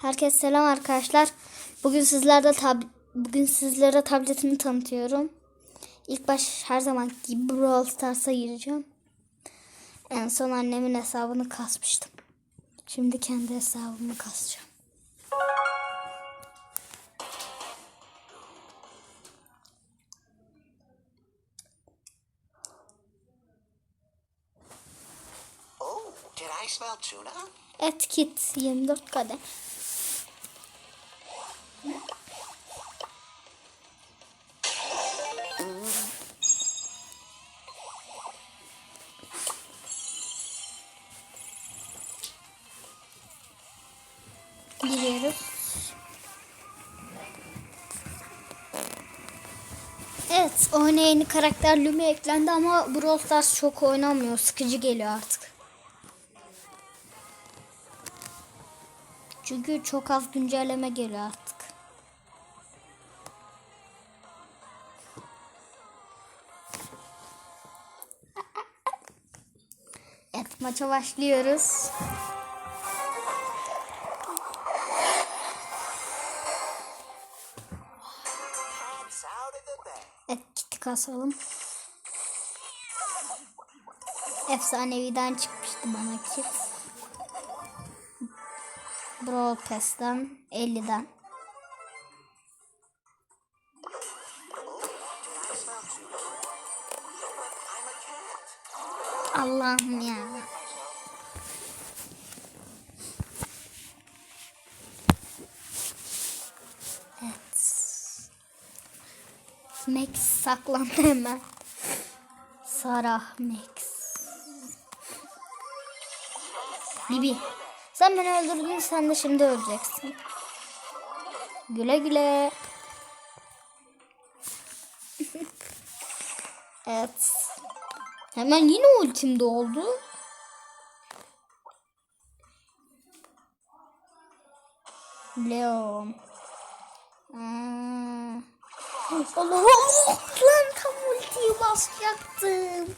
Herkese selam arkadaşlar. Bugün sizlerde tab bugün sizlere tabletimi tanıtıyorum. İlk baş her zaman gibi Brawl Stars'a gireceğim. En son annemin hesabını kasmıştım. Şimdi kendi hesabımı kasacağım. Oh, did I smell tuna? Et Kit 24 kadem. Evet, oyuna karakter Lumi eklendi ama Brawl Stars çok oynanmıyor. Sıkıcı geliyor artık. Çünkü çok az güncelleme geliyor artık. Evet maça başlıyoruz. Kasalım. Efsaneviden çıkmıştı bana kit. Brawl Pass'ten 50'den. Did I smell tuna? I'm a cat. Allah'ım ya. Evet. Max saklandı hemen. Sarah Max. Bibi. Sen beni öldürdün sen de şimdi öleceksin. Güle güle. evet. Hemen yine ultim doldu. Leon. Hmm. Allah Allah. Ultiyi basacaktım.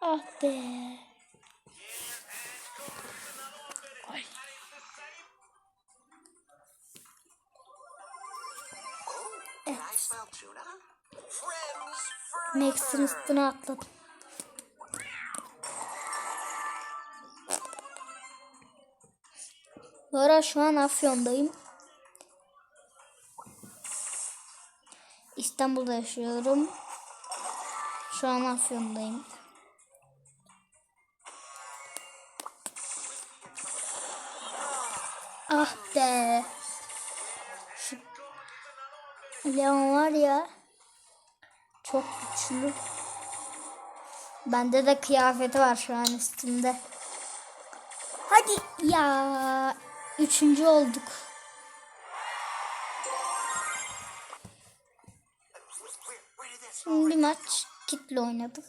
Ah be. Ay. For Max'in üstüne atladım. Bu şu an Afyon'dayım. İstanbul'da yaşıyorum. Şu an Afyon'dayım. Ah be. Şu Leon var ya. Çok güçlü. Bende de kıyafeti var şu an üstümde. Hadi ya. Üçüncü olduk. Şimdi bir maç kitle oynadık.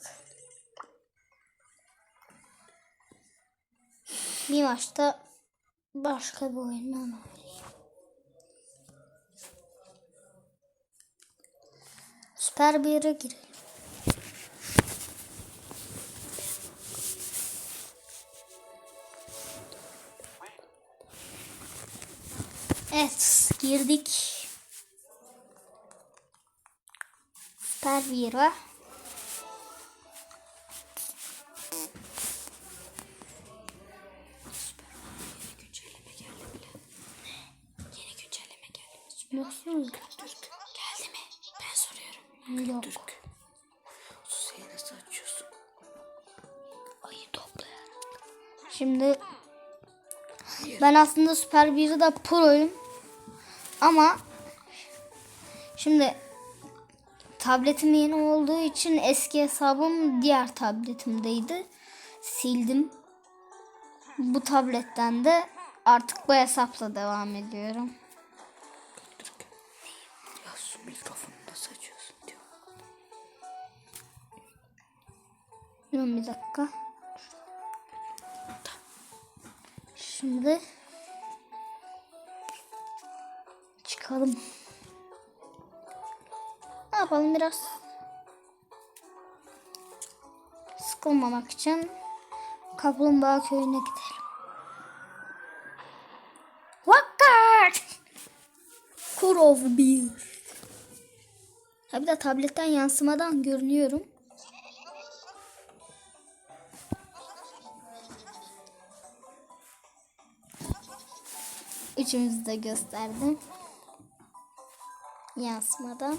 Bir maçta başka bir oyundan oynayayım. Süper bir yere girelim. Evet girdik. Yer var. Yeni güncelleme geldi mi? Ben soruyorum. Yok. Türk. Susuyu nasıl açıyorsun? Ayı toplayarak. Şimdi ben aslında Süper 1'de proyum. Ama şimdi tabletim yeni olduğu için eski hesabım diğer tabletimdeydi. Sildim. Bu tabletten de artık bu hesapla devam ediyorum. Ya su mikrofonu nasıl açıyorsun diyor. Durun bir dakika. Şimdi çıkalım. Yapalım biraz? Sıkılmamak için Kaplumbağa köyüne gidelim. Vakkat! Kurov bir. Ha bir de tabletten yansımadan görünüyorum. Üçümüzü de gösterdim. Yansımadan.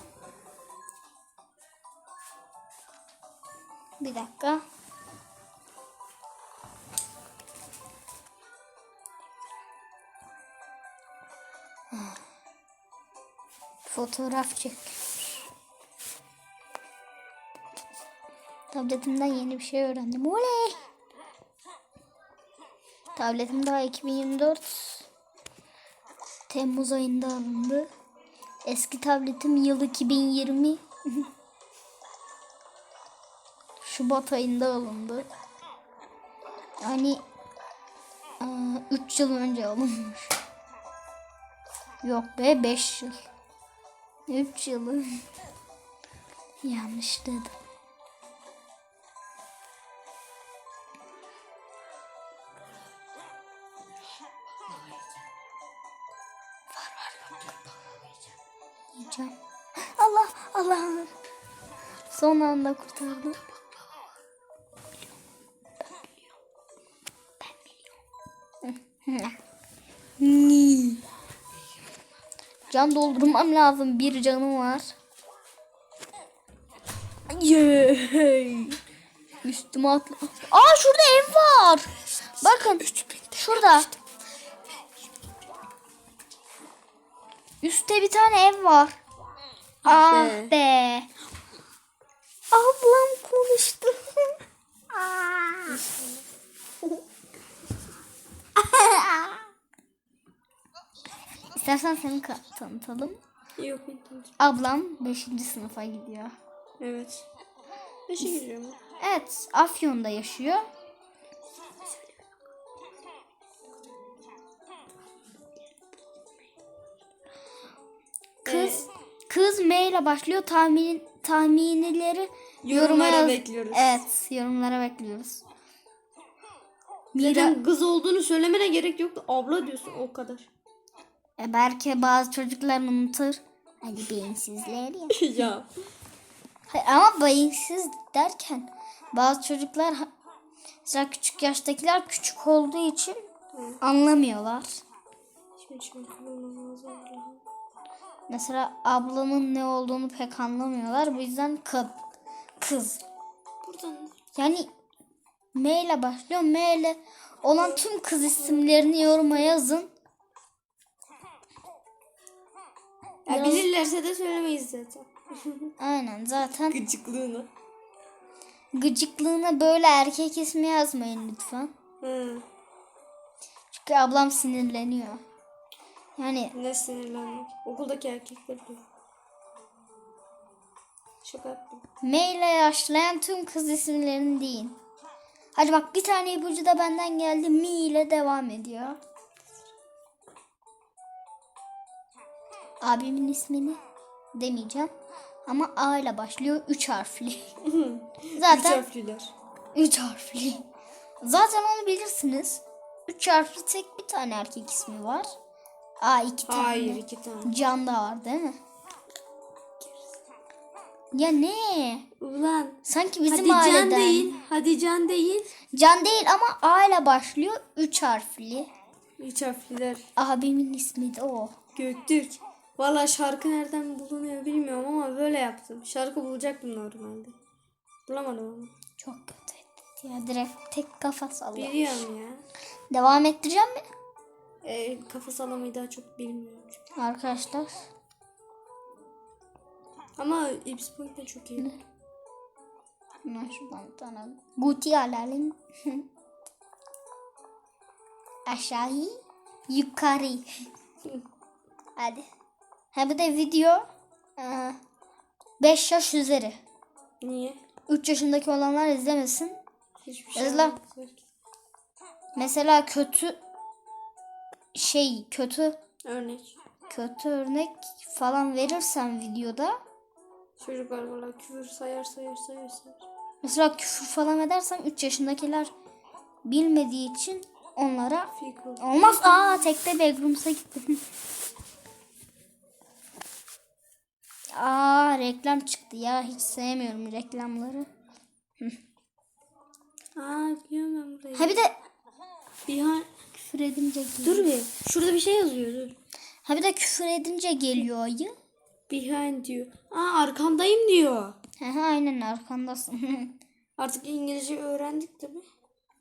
Bir dakika. Fotoğraf çek. Tabletimden yeni bir şey öğrendim. Oley! Tabletim daha 2024 Temmuz ayında alındı. Eski tabletim yıl 2020 Şubat ayında alındı. Yani 3 yıl önce alınmış. Yok be 5 yıl. 3 yılı. Yanlış dedim. Allah Allah. Son anda kurtardım. Can doldurmam lazım. Bir canım var. Yay. Üstüme atla. Aa şurada ev var. Bakın. Şurada. Üstte bir tane ev var. Ah be. be. Ablam konuştu. Aa. İstersen seni tanıtalım. Yok tamam. Ablam 5. sınıfa gidiyor. Evet. Beşe giriyorum. Evet, Afyon'da yaşıyor. Kız kız M ile başlıyor. Tahmin tahminileri yoruma Yorumlara yaz- bekliyoruz. Evet, yorumlara bekliyoruz. Mira Zaten kız olduğunu söylemene gerek yoktu. Abla diyorsun o kadar. E, belki bazı çocuklar unutur. Hani beyinsizler ya. ya. Hayır, ama beyinsiz derken bazı çocuklar mesela küçük yaştakiler küçük olduğu için anlamıyorlar. Şimdi şimdi kullanmam lazım. Mesela ablamın ne olduğunu pek anlamıyorlar. Bu yüzden kız. Kız. Buradan Yani M ile başlıyor. M ile olan tüm kız isimlerini yoruma yazın. Biraz- bilirlerse de söylemeyiz zaten. Aynen zaten Gıcıklığını. gıcıklığına böyle erkek ismi yazmayın lütfen. Hı. Çünkü ablam sinirleniyor. Yani Ne sinirlenmek. Okuldaki erkekler diyor. Şaka yaptım. M ile başlayan tüm kız isimlerini deyin. Hadi bak bir tane ipucu da benden geldi. Mi ile devam ediyor. Abimin ismini demeyeceğim. Ama A ile başlıyor. Üç harfli. Üç Zaten harfliler. üç harfli. Zaten onu bilirsiniz. Üç harfli tek bir tane erkek ismi var. A iki tane. Hayır iki tane. Can da var değil mi? Ya ne? Ulan. Sanki bizim Hadi aileden. can değil. Hadi can değil. Can değil ama A ile başlıyor. Üç harfli. Üç harfliler. Abimin ismi de o. Göktürk. Valla şarkı nereden bulunuyor bilmiyorum ama böyle yaptım. Şarkı bulacaktım normalde. Bulamadım ama. Çok kötü etti ya. Direkt tek kafa salla. Biliyorum ya. Devam ettireceğim mi? Ee, kafa sallamayı daha çok bilmiyorum. çünkü. Arkadaşlar. Ama Ips Point de çok iyi. Ben şuradan bir tane Guti alalım. Aşağı yukarı. Hadi. Ha bir de video 5 yaş üzeri. Niye? 3 yaşındaki olanlar izlemesin. Hiçbir şey Yazılar. Mesela kötü şey kötü Örnek. kötü örnek falan verirsen videoda Çocuklar valla küfür sayar sayar sayar sayar. mesela küfür falan edersen 3 yaşındakiler bilmediği için onlara Fickle. olmaz. Aa tekte Backrooms'a gittim. Aa reklam çıktı ya hiç sevmiyorum reklamları. Aa biliyorum ben burayı. Ha bir de Behind... küfür edince geliyor. Dur bir. Şurada bir şey yazıyor dur. Ha bir de küfür edince geliyor ayı. Behind diyor. Aa arkandayım diyor. He he aynen arkandasın. Artık İngilizce öğrendik mi?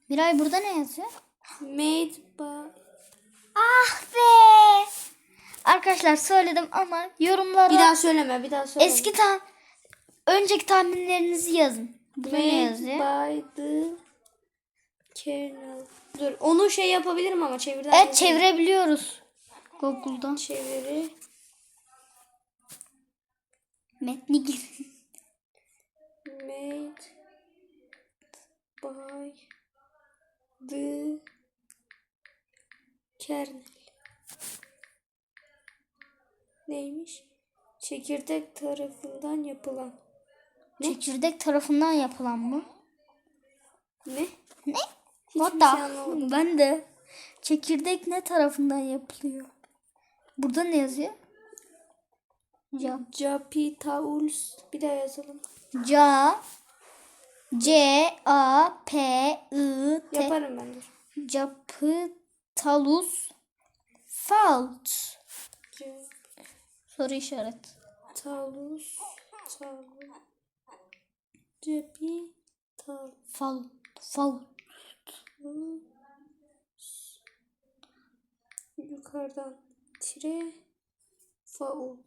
Miray burada ne yazıyor? Made by... Ah be! Arkadaşlar söyledim ama yorumlara Bir daha söyleme bir daha söyleme. eski tam önceki tahminlerinizi yazın. Burada ne yazıyor? by the kernel. Dur onu şey yapabilirim ama çevirden. Evet çevirebiliyoruz. Google'dan. Çeviri. Metni gir. Made by the kernel. Neymiş? Çekirdek tarafından yapılan. Çekirdek tarafından yapılan mı? Ne? Ne? Hiçbir What şey anlamadım. Ben de. Çekirdek ne tarafından yapılıyor? Burada ne yazıyor? Ca. Japitauls. Bir daha yazalım. Ca. C A P I T. Yaparım ben dur. Capitalus Fault. Soru işareti. Talus. Talus. Capital. Fault. Fault. Yukarıdan tire faul.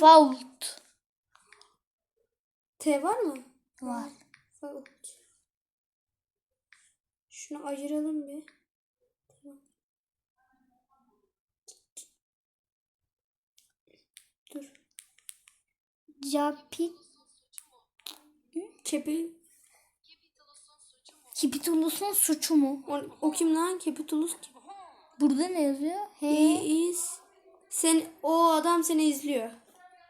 Fault. T var mı? Var. Fault. Şunu ayıralım bir. Tamam. Dur. Capit Kepi. Capitalus'un suçu mu? O, o kim lan? Capitulus kim? Burada ne yazıyor? He. İs. Sen, o adam seni izliyor.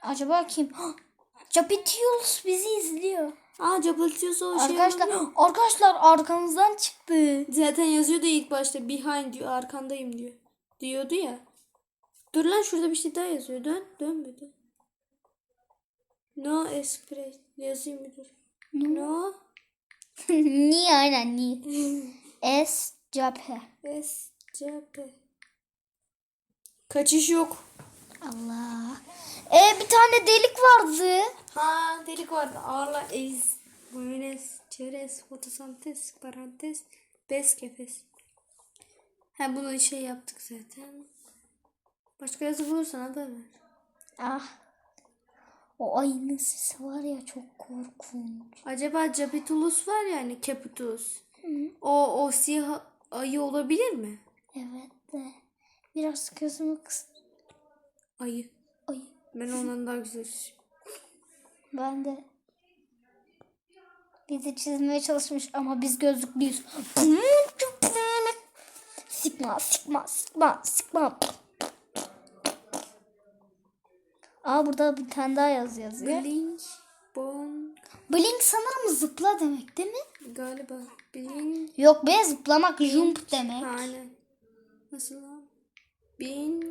Acaba kim? Capitulus bizi izliyor. Aa Capitulus o şey Arkadaşlar, olabilir. arkadaşlar arkamızdan çıktı. Zaten yazıyordu ilk başta behind diyor arkandayım diyor. Diyordu ya. Dur lan şurada bir şey daha yazıyor. Dön dön bir dön. No express yazayım bir dur. No Niye aynen niye? S cephe. SCP. Kaçış yok. Allah. E bir tane delik vardı. Ha delik vardı. Ağla ez. Buenos çerez fotosentez parantez bes kefes. Ha bunu şey yaptık zaten. Başka yazı bulursan haber ver. Ah. O ayının sesi var ya çok korkunç. Acaba Capitulus var ya hani Capitulus. O o siyah ayı olabilir mi? Evet de. Biraz gözümü kıs. Ayı. Ay. Ben ondan daha güzel. Ben de. Bizi çizmeye çalışmış ama biz gözlüklüyüz. Sigma, sigma, sigma, sigma. Aa burada bir tane daha yazı yazıyor. Blink, bong, Blink sanırım zıpla demek değil mi? galiba. Blink. Yok be zıplamak jump demek. Aynen. Nasıl lan? Bing,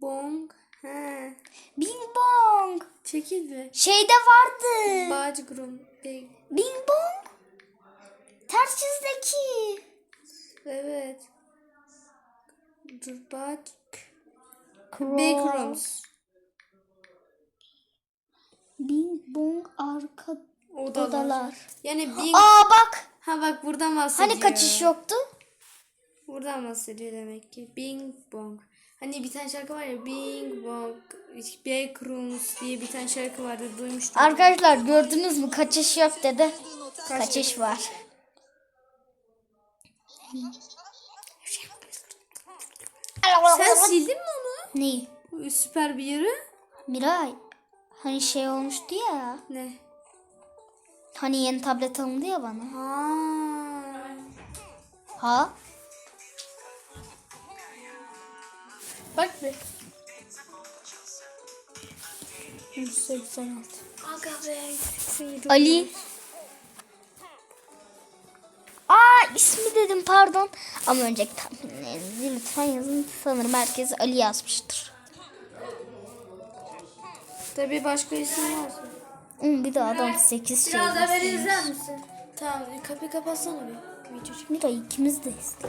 bong. He. Bing bong. Çekil be. Şeyde vardı. Bacgrum. Big. Bing bong. Ters yüzdeki. Evet. Dur bak. Cross. Backrooms. Bing bong arka Odalar. odalar. Yani bing. Aa bak. Ha bak buradan bahsediyor. Hani kaçış yoktu? Buradan bahsediyor demek ki. Bing bong. Hani bir tane şarkı var ya Bing bong. Backrooms diye bir tane şarkı vardı duymuştum. Arkadaşlar gördünüz mü? Kaçış yok dedi. Kaçış var. Sen sildin mi onu? Neyi? Süper bir yeri. Miray. Hani şey olmuştu ya. Ne? Hani yeni tablet alındı ya bana. Ha. Ha? Bak be. 186. Aga be. 87. Ali. İsmi dedim pardon. Ama önceki tahminlerinizi lütfen yazın. Sanırım herkes Ali yazmıştır. Tabii başka isim yazsın. Hmm, bir de adam 8 şey. Biraz da yazmış. izler misin? Tamam kapıyı kapatsana bir. Video çek. Mira ikimiz de izle.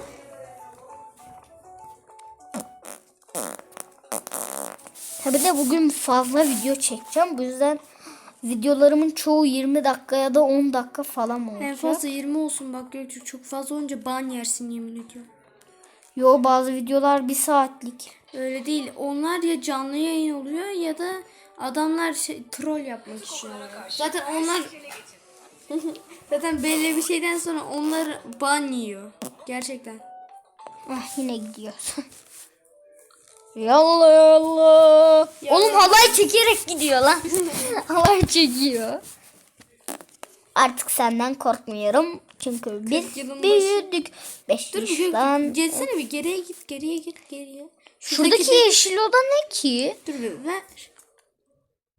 Tabi de bugün fazla video çekeceğim. Bu yüzden videolarımın çoğu 20 dakika ya da 10 dakika falan En olacak. fazla 20 olsun bak Göktürk çok fazla olunca ban yersin yemin ediyorum. Yo bazı videolar bir saatlik. Öyle değil. Onlar ya canlı yayın oluyor ya da adamlar şey, troll yapmak istiyorlar. Zaten onlar zaten belli bir şeyden sonra onlar ban yiyor. Gerçekten. Ah yine gidiyor. Yallah yallah. Oğlum halay çekerek gidiyor lan. halay çekiyor. Artık senden korkmuyorum. Çünkü biz büyüdük. 5 Dur yaştan. Gelsene bir geriye git geriye git geriye. Şuradaki yeşil oda ne ki? Dur bir ver.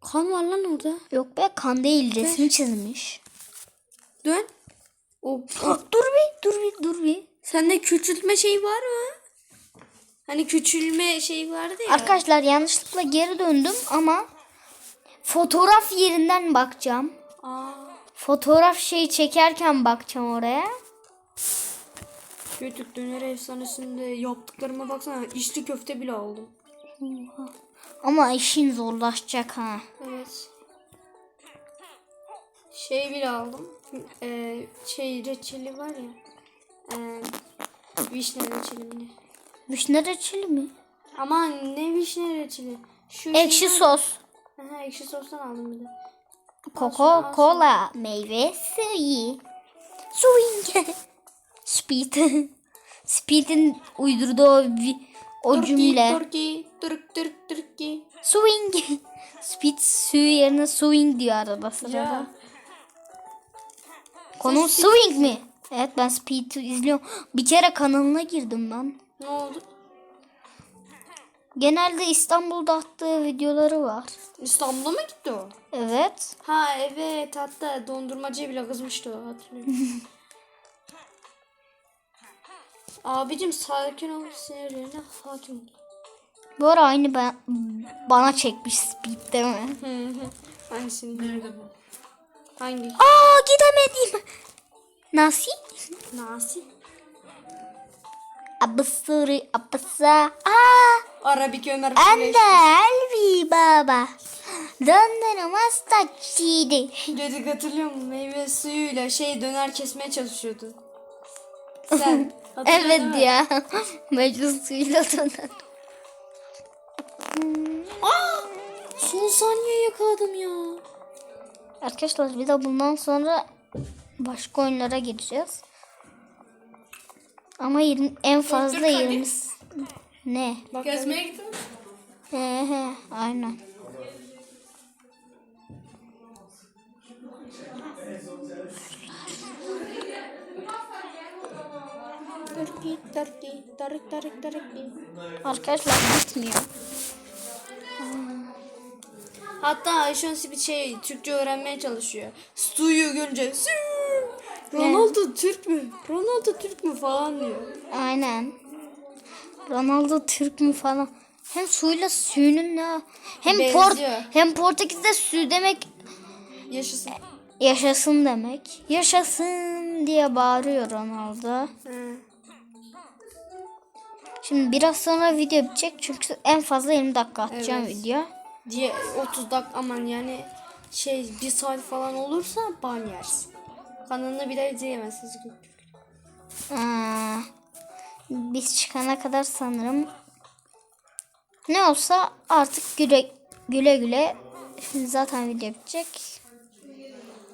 Kan var lan orada. Yok be kan değil resmi çizmiş. Dön. O, dur bir dur bir dur bir. Sende küçültme şey var mı? Hani küçülme şey vardı ya. Arkadaşlar yanlışlıkla geri döndüm ama fotoğraf yerinden bakacağım. Aa, Fotoğraf şeyi çekerken bakacağım oraya. Götük döner efsanesinde yaptıklarıma baksana. içli köfte bile aldım. Ama işin zorlaşacak ha. Evet. Şey bile aldım. Ee, şey reçeli var ya. Ee, vişne reçeli? Vişne reçeli mi? Ama ne vişne reçeli? Şu Ekşi var- sos. Aha, ekşi sostan aldım bir de. Coca Cola meyve suyu. Swing. Speed. Speed'in uydurduğu o, o cümle. Turkey, Türk, Türk, Türkiye. Swing. Speed suyu yerine swing diyor arada sırada. Ya. Konu swing mi? Evet ben Speed'i izliyorum. Bir kere kanalına girdim ben. Ne oldu? Genelde İstanbul'da attığı videoları var. İstanbul'a mı gitti o? Evet. Ha evet hatta dondurmacıya bile kızmıştı o hatırlıyorum. Abicim sakin ol sinirlerine hakim ol. Bu ara aynı ben, bana çekmiş Speed değil mi? Hı hı. Hangisini? Nerede bu? Hangi? Aa gidemedim. Nasıl? Nasi. Abısırı abısa. Aa Arabik Ömer anda elvi baba. Döndürüm hasta çiğdi. Dedik hatırlıyor musun? Meyve suyuyla şey döner kesmeye çalışıyordu. Sen. hatırladın Evet mı? ya. Meclis suyuyla döner. Aa! Son saniye yakaladım ya. Arkadaşlar bir de bundan sonra başka oyunlara gireceğiz. Ama 20, en fazla 20 ne? Gezmeye gittin mi? He he aynen. Arkadaşlar bitmiyor. Hatta an bir şey Türkçe öğrenmeye çalışıyor. Stu'yu görünce "Su! Ronaldo Türk mü? Ronaldo Türk mü falan diyor. Aynen. Ronaldo Türk mü falan. Hem suyla suyunun ne? Hem Benziyor. Port hem Portekiz'de su demek Yaşasın. yaşasın demek. Yaşasın diye bağırıyor Ronaldo. He. Şimdi biraz sonra video bitecek çünkü en fazla 20 dakika atacağım Evet. video. Diye 30 dakika aman yani şey bir saat falan olursa ban yersin. Kanalını bir daha izleyemezsiniz. Aa, biz çıkana kadar sanırım ne olsa artık güle güle güle zaten video bitecek.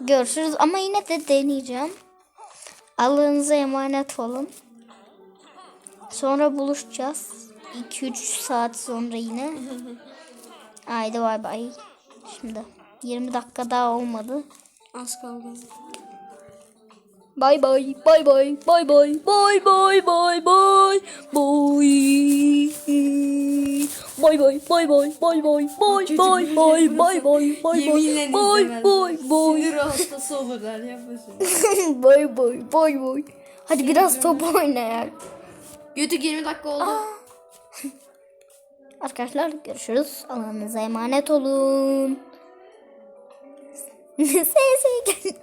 Görüşürüz ama yine de deneyeceğim. Allah'ınıza emanet olun. Sonra buluşacağız. 2-3 saat sonra yine. Haydi bay bay. Şimdi 20 dakika daha olmadı. Az kaldı. Bye bye, bye bye, bye bye, bye bye, bye bye, bye. Bye bye, bye bye, bye bye, bye bye, bye bye, bye bye, Yeminle bye izlemez. bye, bye Sinir hastası olurlar yapmasın. bye bye, bye bye. Hadi biraz top oynayalım. YouTube 20 dakika oldu. Arkadaşlar görüşürüz. Allah'ınıza emanet olun. Sesi gel.